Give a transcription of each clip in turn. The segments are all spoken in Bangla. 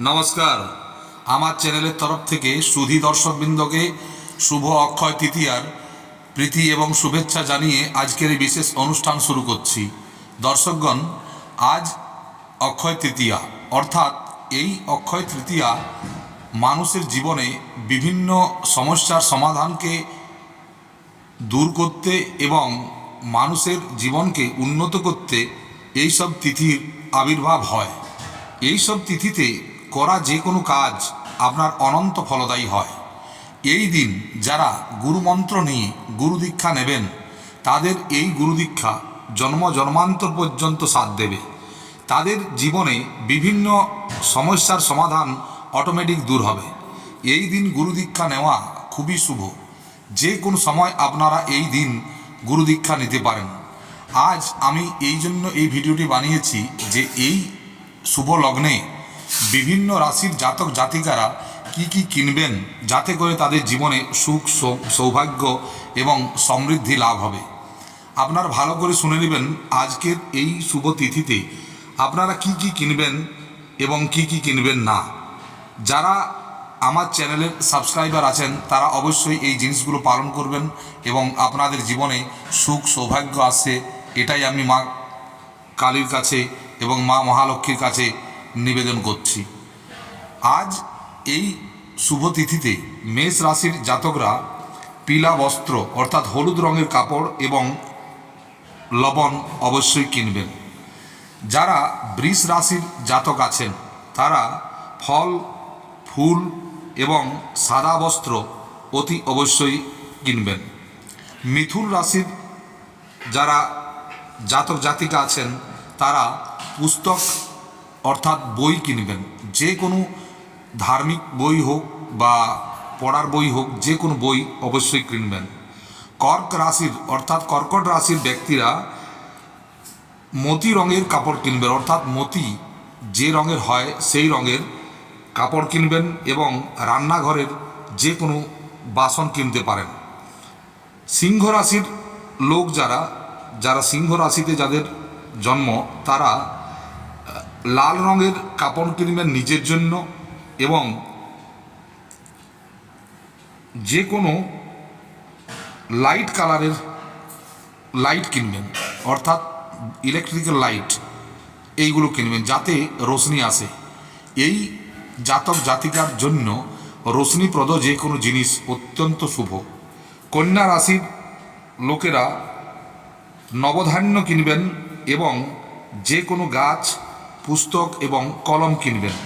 নমস্কার। আমার চ্যানেলের তরফ থেকে সুধী দর্শকবৃন্দকে শুভ অক্ষয় তৃতীয়ার প্রীতি এবং শুভেচ্ছা জানিয়ে আজকের এই বিশেষ অনুষ্ঠান শুরু করছি। দর্শকগণ, আজ অক্ষয় তৃতীয়া। অর্থাৎ এই অক্ষয় তৃতীয়া মানুষের জীবনে বিভিন্ন সমস্যার সমাধানকে দূর করতে এবং মানুষের জীবনকে উন্নত করতে এই সব তিথির আবির্ভাব হয়। এই সব তিথিতে করা যে কোনো কাজ আপনার অনন্ত ফলদায়ী হয়। এই দিন যারা গুরুমন্ত্র নিয়ে গুরু দীক্ষা নেবেন, তাদের এই গুরু দীক্ষা জন্ম জন্মান্তর পর্যন্ত সাথ দেবে। তাদের জীবনে বিভিন্ন সমস্যার সমাধান অটোমেটিক দূর হবে। এই দিন গুরু দীক্ষা নেওয়া খুবই শুভ। যে কোনো সময় আপনারা এই দিন গুরু দীক্ষা নিতে পারেন। আজ আমি এই জন্য এই ভিডিওটি বানিয়েছি যে এই শুভ লগ্নে বিভিন্ন রাশির জাতক জাতিকারা কি কি কিনবেন যাতে করে তাদের জীবনে সুখ সৌভাগ্য এবং সমৃদ্ধি লাভ হবে। আপনার ভালো করে শুনে নেবেন আজকের এই শুভ তিথিতে আপনারা কি কি কিনবেন এবং কি কি কিনবেন না। যারা আমার চ্যানেলের সাবস্ক্রাইবার আছেন, তারা অবশ্যই এই জিনিসগুলো পালন করবেন এবং আপনাদের জীবনে সুখ, সৌভাগ্য আসে এটাই আমি মা কালীর কাছে এবং মা মহালক্ষ্মীর কাছে নিবেদন করছি। আজ এই শুভ তিথিতে মেষ রাশির জাতকরা পিলা বস্ত্র অর্থাৎ হলুদ রঙের কাপড় এবং লবণ অবশ্যই কিনবেন। যারা বৃষ রাশির জাতক আছেন, তারা ফল, ফুল এবং সাদা বস্ত্র অতি অবশ্যই কিনবেন। মিথুন রাশির যারা জাতক জাতিকা আছেন, তারা পুস্তক অর্থাৎ বই কিনবেন। যে কোনো ধার্মিক বই হোক বা পড়ার বই হোক, যে কোনো বই অবশ্যই কিনবেন। কর্ক রাশির, অর্থাৎ কর্কট রাশির ব্যক্তিরা মতি রঙের কাপড় কিনবেন। অর্থাৎ মতি যে রঙের হয়, সেই রঙের কাপড় কিনবেন এবং রান্নাঘরের যে কোনো বাসন কিনতে পারেন। সিংহ রাশির লোক যারা যারা সিংহ রাশিতে যাদের জন্ম, তারা লাল রঙের কাপড় কিনবেন নিজের জন্য এবং যে কোনো লাইট কালারের লাইট কিনবেন, অর্থাৎ ইলেকট্রিক্যাল লাইট এইগুলো কিনবেন যাতে রোশনি আসে। এই জাতক জাতিকার জন্য রোশনিপ্রদ যে কোনো জিনিস অত্যন্ত শুভ। কন্যা রাশির লোকেরা নবধান্য কিনবেন এবং যে কোনো গাছ পুস্তক এবং কলম কিনবেন।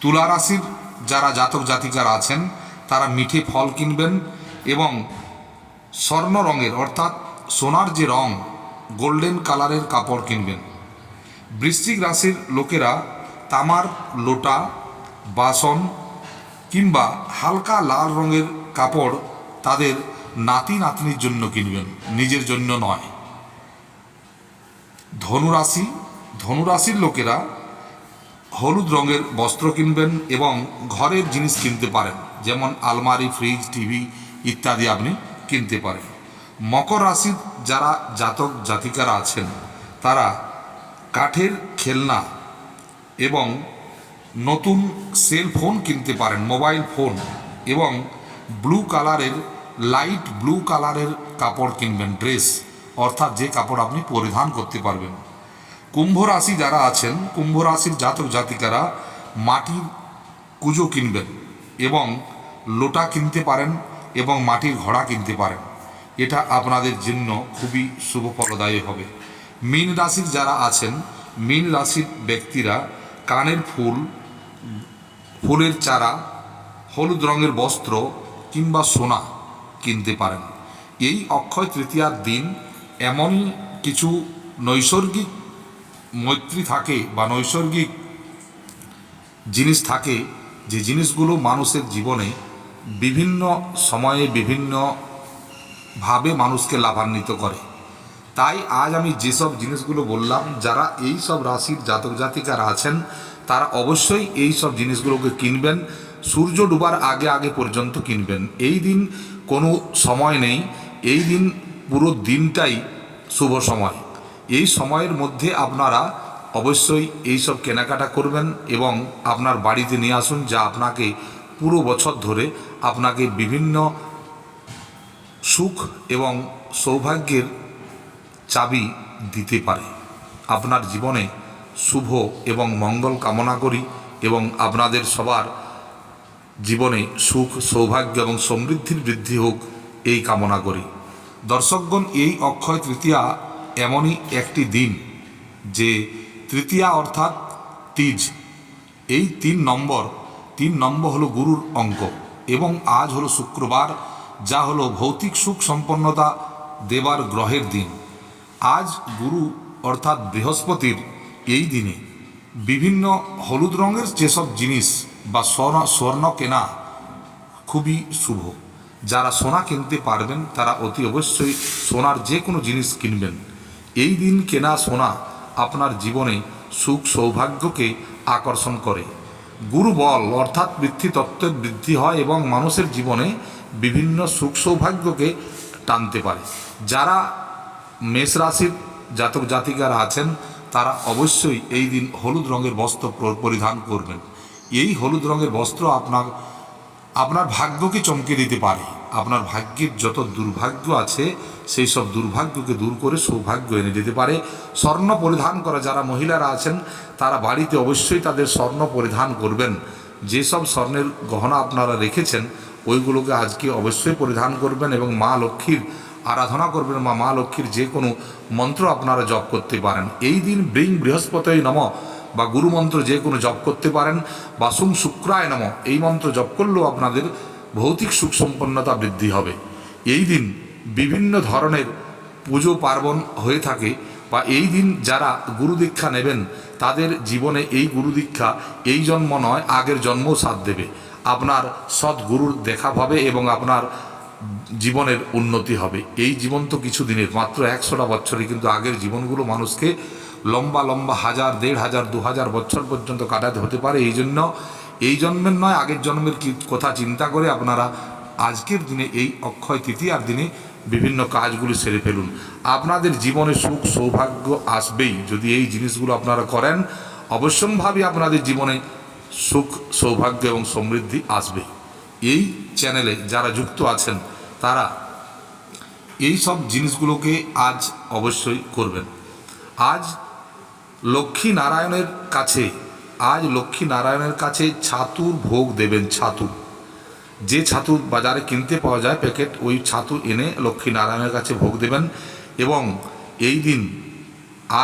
তুলা রাশির যারা জাতক জাতিকারা আছেন, তারা মিঠে ফল কিনবেন এবং স্বর্ণ রঙের অর্থাৎ সোনার যে রং, গোল্ডেন কালারের কাপড় কিনবেন। বৃশ্চিক রাশির লোকেরা তামার, লোটা, বাসন কিংবা হালকা লাল রঙের কাপড় তাদের নাতি নাতনির জন্য কিনবেন, নিজের জন্য নয়। ধনুরাশি ধনুরাশির লোকেরা হলুদ রঙের বস্ত্র কিনবেন এবং ঘরের জিনিস কিনতে পারেন, যেমন আলমারি, ফ্রিজ, টিভি ইত্যাদি আপনি কিনতে পারেন। মকর রাশির যারা জাতক জাতিকারা আছেন, তারা কাঠের খেলনা এবং নতুন সেল ফোন কিনতে পারেন, মোবাইল ফোন এবং ব্লু কালারের, লাইট ব্লু কালারের কাপড় কিনবেন, ড্রেস, অর্থাৎ যে কাপড় আপনি পরিধান করতে পারবেন। কুম্ভ রাশি যারা আছেন কুম্ভ রাশির জাতক জাতিকারা মাটির কুজো কিনবেন এবং লোটা কিনতে পারেন এবং মাটির ঘোড়া কিনতে পারেন। এটা আপনাদের জন্য খুবই শুভ ফলদায়ী হবে। মীন রাশির যারা আছেন, মীন রাশির ব্যক্তিরা কানের ফুল, ফুলের চারা, হলুদ রঙের বস্ত্র কিংবা সোনা কিনতে পারেন। এই অক্ষয় তৃতীয়ার দিন এমন কিছু নৈসর্গিক মৈত্রী থাকে বা নৈসর্গিক জিনিস থাকে, যে জিনিসগুলো মানুষের জীবনে বিভিন্ন সময়ে বিভিন্ন ভাবে মানুষকে লাভান্বিত করে। তাই আজ আমি যেসব জিনিসগুলো বললাম, যারা এই সব রাশির জাতক জাতিকারা আছেন, তারা অবশ্যই এই সব জিনিসগুলোকে কিনবেন, সূর্য ডুবার আগে আগে পর্যন্ত কিনবেন। এই দিন কোনো সময় নেই, এই দিন পুরো দিনটাই শুভ সময়। এই সময়ের মধ্যে আপনারা অবশ্যই এই সব কেনাকাটা করবেন এবং আপনার বাড়িতে নিয়ে আসুন যা আপনাকে পুরো বছর ধরে আপনাকে বিভিন্ন সুখ এবং সৌভাগ্যের চাবি দিতে পারে। আপনার জীবনে শুভ এবং মঙ্গল কামনা করি এবং আপনাদের সবার জীবনে সুখ, সৌভাগ্য এবং সমৃদ্ধির বৃদ্ধি হোক এই কামনা করি। দর্শকগণ, এই অক্ষয় তৃতীয়া এমনই একটি দিন, যে তৃতীয়া অর্থাৎ তিজ। এই তিন নম্বর তিন নম্বর হলো গুরুর অঙ্ক, এবং আজ হলো শুক্রবার, যা হলো ভৌতিক সুখ সম্পন্নতা দেবার গ্রহের দিন। আজ গুরু অর্থাৎ বৃহস্পতির এই দিনে বিভিন্ন হলুদ রঙের যেসব জিনিস বা স্বর্ণ স্বর্ণ কেনা খুবই শুভ। যারা সোনা কিনতে পারবেন, তারা অতি অবশ্যই সোনার যে কোনো জিনিস কিনবেন। এই দিন কেনা সোনা আপনার জীবনে সুখ সৌভাগ্যকে আকর্ষণ করে। গুরু বল অর্থাৎ বৃদ্ধি তত্ত্বের বৃদ্ধি হয় এবং মানুষের জীবনে বিভিন্ন সুখ সৌভাগ্যকে টানতে পারে। যারা মেষ রাশির জাতক জাতিকারা আছেন, তারা অবশ্যই এই দিন হলুদ রঙের বস্ত্র পরিধান করবেন। এই হলুদ রঙের বস্ত্র আপনার আপনার ভাগ্যকে চমকে দিতে পারে। আপনার ভাগ্যের যত দুর্ভাগ্য আছে, সেই সব দুর্ভাগ্যকে দূর করে সৌভাগ্য এনে দিতে পারে। স্বর্ণ পরিধান করা যারা মহিলারা আছেন, তারা বাড়িতে অবশ্যই তাদের স্বর্ণ পরিধান করবেন। যেসব স্বর্ণের গহনা আপনারা রেখেছেন, ওইগুলোকে আজকে অবশ্যই পরিধান করবেন এবং মা লক্ষ্মীর আরাধনা করবেন বা মা লক্ষ্মীর যে কোনো মন্ত্র আপনারা জপ করতে পারেন। এই দিন ব্রিং বৃহস্পতি নম বা গুরু মন্ত্র যে কোনো জপ করতে পারেন বা সুম শুক্রায় নম, এই মন্ত্র জপ করলেও আপনাদের ভৌতিক সুখ সম্পন্নতা বৃদ্ধি হবে। এই দিন বিভিন্ন ধরনের পুজো পার্বণ হয়ে থাকে বা এই দিন যারা গুরু দীক্ষা নেবেন, তাদের জীবনে এই গুরু দীক্ষা, এই জন্ম নয়, আগের জন্মও সাথ দেবে। আপনার সৎ গুরুর দেখা পাবে এবং আপনার জীবনের উন্নতি হবে। এই জীবন তো কিছু দিনের, মাত্র একশোটা বছরে কিন্তু আগের জীবনগুলো মানুষকে লম্বা লম্বা হাজার, দেড় হাজার, দু হাজার বছর পর্যন্ত কাটাতে হতে পারে। এই জন্য এই জন্মের নয়, আগের জন্মের কথা চিন্তা করে আপনারা আজকের দিনে এই অক্ষয় তৃতীয়ার দিনে বিভিন্ন কাজগুলি সেরে ফেলুন। আপনাদের জীবনে সুখ, সৌভাগ্য আসবেই যদি এই জিনিসগুলো আপনারা করেন। অবশ্যম্ভাবী আপনাদের জীবনে সুখ, সৌভাগ্য এবং সমৃদ্ধি আসবে। এই চ্যানেলে যারা যুক্ত আছেন, তারা এই সব জিনিসগুলোকে আজ অবশ্যই করবেন। আজ লক্ষ্মী নারায়ণের কাছে আজ লক্ষ্মী নারায়ণের কাছে ছাতুর ভোগ দেবেন, ছাতু। যে ছাতু বাজারে কিনতে পাওয়া যায়, প্যাকেট, ওই ছাতু এনে লক্ষ্মী নারায়ণের কাছে ভোগ দেবেন এবং এই দিন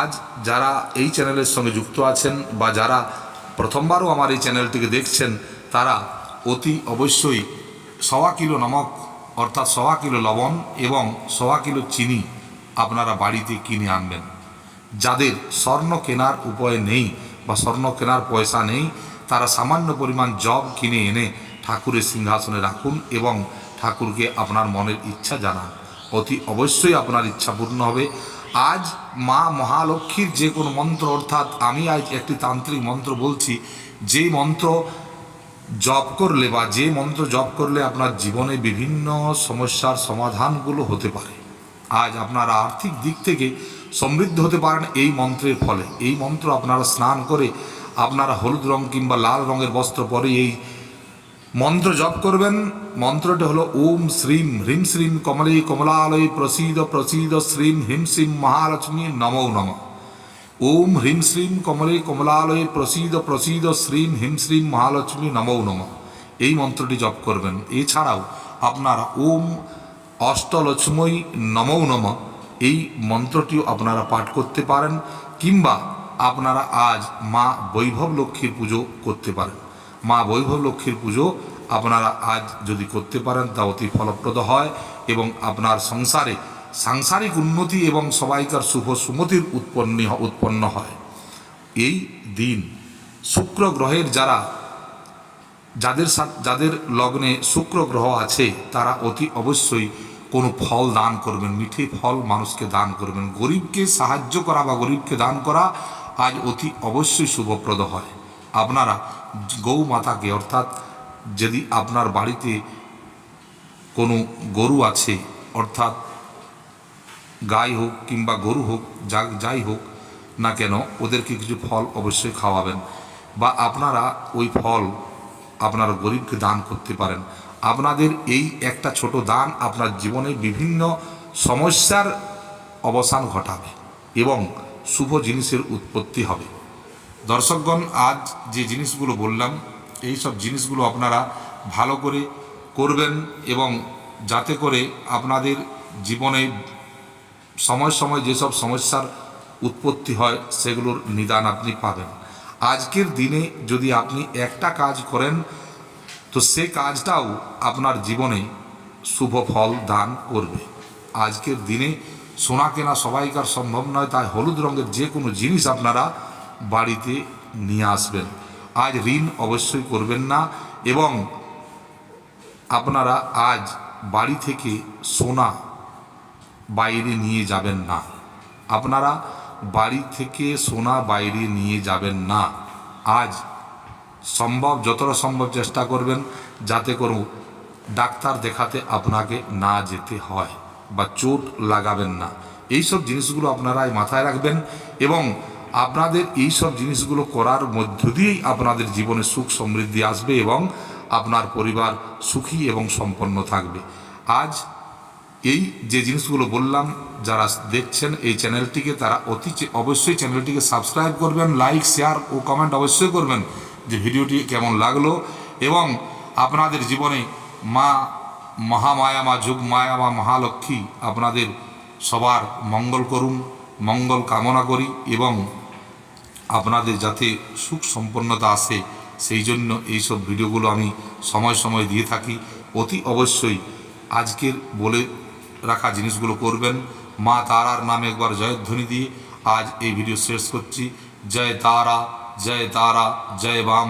আজ যারা এই চ্যানেলের সঙ্গে যুক্ত আছেন বা যারা প্রথমবারও আমার এই চ্যানেলটিকে দেখছেন, তারা অতি অবশ্যই সওয়া কিলো নমক, অর্থাৎ সওয়া কিলো লবণ এবং সওয়া কিলো চিনি আপনারা বাড়িতে কিনে আনবেন। যাদের স্বর্ণ কেনার উপায় নেই বা স্বর্ণ কেনার পয়সা নেই, তারা সামান্য পরিমাণ জব কিনে এনে ঠাকুরের সিংহাসনে রাখুন এবং ঠাকুরকে আপনার মনের ইচ্ছা জানান। অতি অবশ্যই আপনার ইচ্ছা পূর্ণ হবে। আজ মা মহালক্ষ্মীর যে কোনো মন্ত্র, অর্থাৎ আমি আজ একটি তান্ত্রিক মন্ত্র বলছি, যে মন্ত্র জপ করলে বা যে মন্ত্র জপ করলে আপনার জীবনে বিভিন্ন সমস্যার সমাধানগুলো হতে পারে। আজ আপনারা আর্থিক দিক থেকে সমৃদ্ধ হতে পারেন এই মন্ত্রের ফলে। এই মন্ত্র আপনারা স্নান করে আপনারা হলুদ রং কিংবা লাল রঙের বস্ত্র পরে এই মন্ত্র জপ করবেন। মন্ত্রটি হলো ওম শ্রীম হ্রিম শ্রীম কমলে কমলালয় প্রসিদ প্রসিদ শ্রীম হিম শ্রীম মহালক্ষ্মী নমো নমঃ। ওম হ্রিম শ্রীম কমলে কমলালয়ে প্রসিদ প্রসিদ শ্রীম হিম শ্রীম মহালক্ষ্মী নমো নম। এই মন্ত্রটি জপ করবেন। এছাড়াও আপনারা ওম অষ্টলক্ষ্মী নমো নম এই মন্ত্রটিও আপনারা পাঠ করতে পারেন, কিংবা আপনারা আজ মা বৈভব লক্ষ্মীর পুজো করতে পারেন। মা বৈভব লক্ষ্মীর পুজো আপনারা আজ যদি করতে পারেন, তা অতি ফলপ্রদ হয় এবং আপনার সংসারে সাংসারিক উন্নতি এবং সবাইকার শুভ সুমতির উৎপন্ন উৎপন্ন হয়। এই দিন শুক্র গ্রহের যারা, যাদের যাদের লগ্নে শুক্র গ্রহ আছে, তারা অতি অবশ্যই কোনো ফল দান করবেন, মিঠে ফল মানুষকে দান করবেন। গরিবকে সাহায্য করা বা গরিবকে দান করা আজ অতি অবশ্যই শুভপ্রদ হয়। আপনারা গৌ মাতাকে, অর্থাৎ যদি আপনার বাড়িতে কোনো গরু আছে, অর্থাৎ গাই হোক কিংবা গরু হোক, যা, যাই হোক না কেন, ওদেরকে কিছু ফল অবশ্যই খাওয়াবেন। বা আপনারা ওই ফল আপনার গরিবকে দান করতে পারেন। আপনাদের এই একটা ছোট দান আপনার জীবনে বিভিন্ন সমস্যার অবসান ঘটাবে এবং শুভ জিনিসের উৎপত্তি হবে। দর্শকগণ, আজ যে জিনিসগুলো বললাম, এই সব জিনিসগুলো আপনারা ভালো করে করবেন এবং যাতে করে আপনাদের জীবনে সময় সময় যেসব সমস্যার উৎপত্তি হয়, সেগুলোর নিদান আপনি পাবেন। আজকের দিনে যদি আপনি একটা কাজ করেন তো সে কাজটাও আপনার জীবনে শুভ ফল দান করবে। আজকের দিনে সোনা কেনা সবাইকার সম্ভব নয়, তাই হলুদ রঙের যে কোনো জিনিস আপনারা বাড়িতে নিয়ে আসবেন। আজ ঋণ অবশ্যই করবেন না এবং আপনারা আজ বাড়ি থেকে সোনা বাইরে নিয়ে যাবেন না। আপনারা বাড়ি থেকে সোনা বাইরে নিয়ে যাবেন না। আজ সম্ভব, যতটা সম্ভব চেষ্টা করবেন যাতে করে ডাক্তার দেখাতে আপনাকে না যেতে হয় বা চোট লাগাবেন না। এই সব জিনিসগুলো আপনারা মাথায় রাখবেন এবং আপনাদের এই সব জিনিসগুলো করার মধ্য দিয়েই আপনাদের জীবনে সুখ সমৃদ্ধি আসবে এবং আপনার পরিবার সুখী এবং সম্পন্ন থাকবে। আজ এই যে জিনিসগুলো বললাম, যারা দেখছেন এই চ্যানেলটিকে, তারা অতি অবশ্যই চ্যানেলটিকে সাবস্ক্রাইব করবেন, লাইক, শেয়ার ও কমেন্ট অবশ্যই করবেন। যে ভিডিওটি কেমন লাগল এবং আপনাদের জীবনে মা মহামায়া, মা যুগ মায়া মা মহালক্ষ্মী আপনাদের সবার মঙ্গল করুন, মঙ্গল কামনা করি এবং আপনাদের যাতে সুখ সম্পন্নতা আসে, সেই জন্য এইসব ভিডিওগুলো আমি সময় সময় দিয়ে থাকি। অতি অবশ্যই আজকের বলে রাখা জিনিসগুলো করবেন। মা তারার নামে একবার জয়ধ্বনি দিয়ে আজ এই ভিডিও শেষ করছি। জয় তারা। জয় তারা জয় বাম